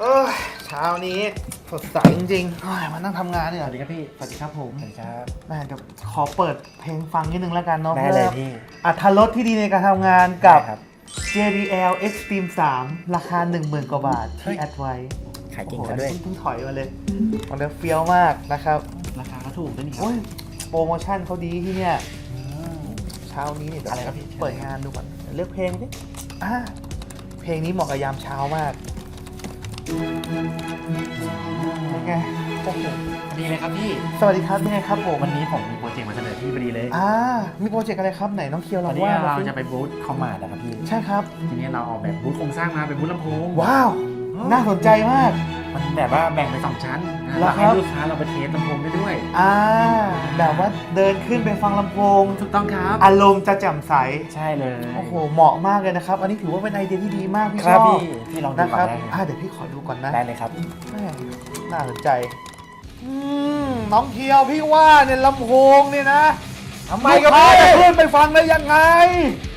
เออเช้านี้สดใสจริงๆเฮ้ยมานั่งทำงานเนี่ยสวัสดีครับพี่ สวัสดีครับผม สวัสดีครับแม่เดี๋ยวขอเปิดเพลงฟังนิดนึงแล้วกันเนาะได้เลยพื่อพี่อัธรสที่ดีในการทำงานกับ ได้ครับ JBL Extreme 3 ราคา 10,000 กว่าบาทเฮ้ที่ยแอดไว้ขายเก่งโอ้โหซะด้วยเพิ่งถอยมาเลยมันเดเฟี้ยวมากนะครับ ราคาก็ถูกด้วยนี่ครัโอ้ยโปรโมชั่นเขาดีที่เนี่ย อืม เช้านี้เนี่ยเดี๋ยวอะไรครับพี่ เปิดงานดูก่อนเลือกเพลงดิอ่าเพลงนี้เหมาะกับยามเช้ามาก เป็นไงโอ้โหดีเลยครับพี่ สวัสดีครับเป็นไงครับผมวันนี้ผมมีโปรเจกต์มาเสนอพี่พอดีเลย อ่า มีโปรเจกต์อะไรครับไหนน้องเคียวตเราอนนี้ว่าเราสิจะไปบูธคอมมาดนะครับพี่ ใช่ครับ ทีนี้เราออกแบบบูธโครงสร้างมาเป็นบูธลำโพงว้าว น่าสนใจมาก มันแบบว่าแบ่งเป็นสองชั้นนะเหรอเราครัให้บลูกค้าเราไปเทสลำโพงได้ด้วย อ่าแบบว่า เดินขึ้นไปฟังลำโพง ถูกต้องครับ อารมณ์จะแจ่มใส ใช่เลย โอ้โห เหมาะมากเลยนะครับ อันนี้ถือว่าเป็นไอเดียที่ดีมากพี่คชรับอบพี่พี่ลองดูนะก่คอรันบได้อ่าครับเดี๋ยวพี่ขอดูก่อนนะได้เลยครับ แม่น่าสนใจอืมน้องเคียวพี่ว่าเนี่ยลำโพงเนี่ยนะทำไมลูกครับค้าพี่จะขึ้นไปฟังได้ยังไง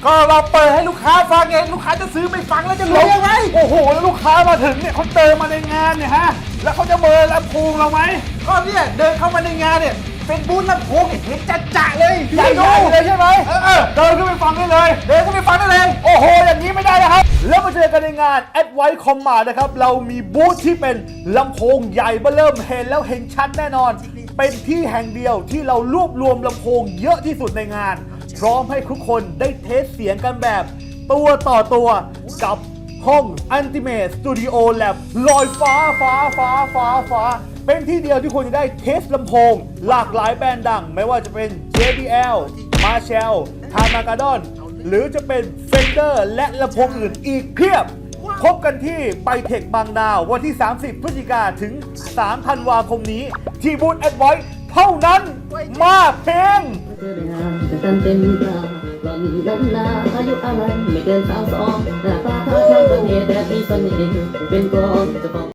ก็เราเปิดให้ลูกค้าฟังไงลูกค้าจะซื้อไม่ฟังแล้วจะรู้ยังไงโอ้โห แล้วลูกค้ามาถึงเนี่ยเขาเจอมาในงานเนี่ยฮะ แล้วเขาจะเบอร์ลำโพงเราไหม ก็เนี่ยเดินเข้ามาในงานเนี่ย เป็นบูธลำโพงเนี่ยเห็นจัดจะเลยใหญ่ๆเลยใช่ไหมเออเออเดินขึ้นไปฟังได้เลยเดินเข้าไปฟังได้เลยโอ้โหอย่างนี้ไม่ได้นะครับ แล้วมาเจอกันในงาน a d v i c e c o m m a นะครับ เรามีบูธที่เป็นลำโพงใหญ่เบ้อเริ่มเห็นแล้วเห็นชัดแน่นอน เป็นที่แห่งเดียวที่เรารวบรวมลำโพงเยอะที่สุดในงาน พร้อมให้ทุกคนได้เทสเสียงกันแบบ ตัวต่อตัวกับ ห้อง Ultimate Studio Lab ลอยฟ้าฟ้าฟ้าฟ้าฟ้า เป็นที่เดียวที่คุณจะได้เทสลำโพง หลากหลายแบรนด์ดัง ไม่ว่าจะเป็น JBL Marshall t a m a g a d o n หรือจะเป็น Fender และลำโพงอื่นอีกเพียบ พบกันที่ไปเทคบางนาวันที่ 30 พฤศจิกาถึง 3 ธันวาคมนี้ ที่บูธแอดไวเท่านั้นมาเพลงเธอได้งานแต่กันเต็มตาหล่อนนั้นนาอายุอะไรไม่เกินสาวสองหน้าตาท่า เทศแบบมีเสน่ห์เป็นกลองเจะบอก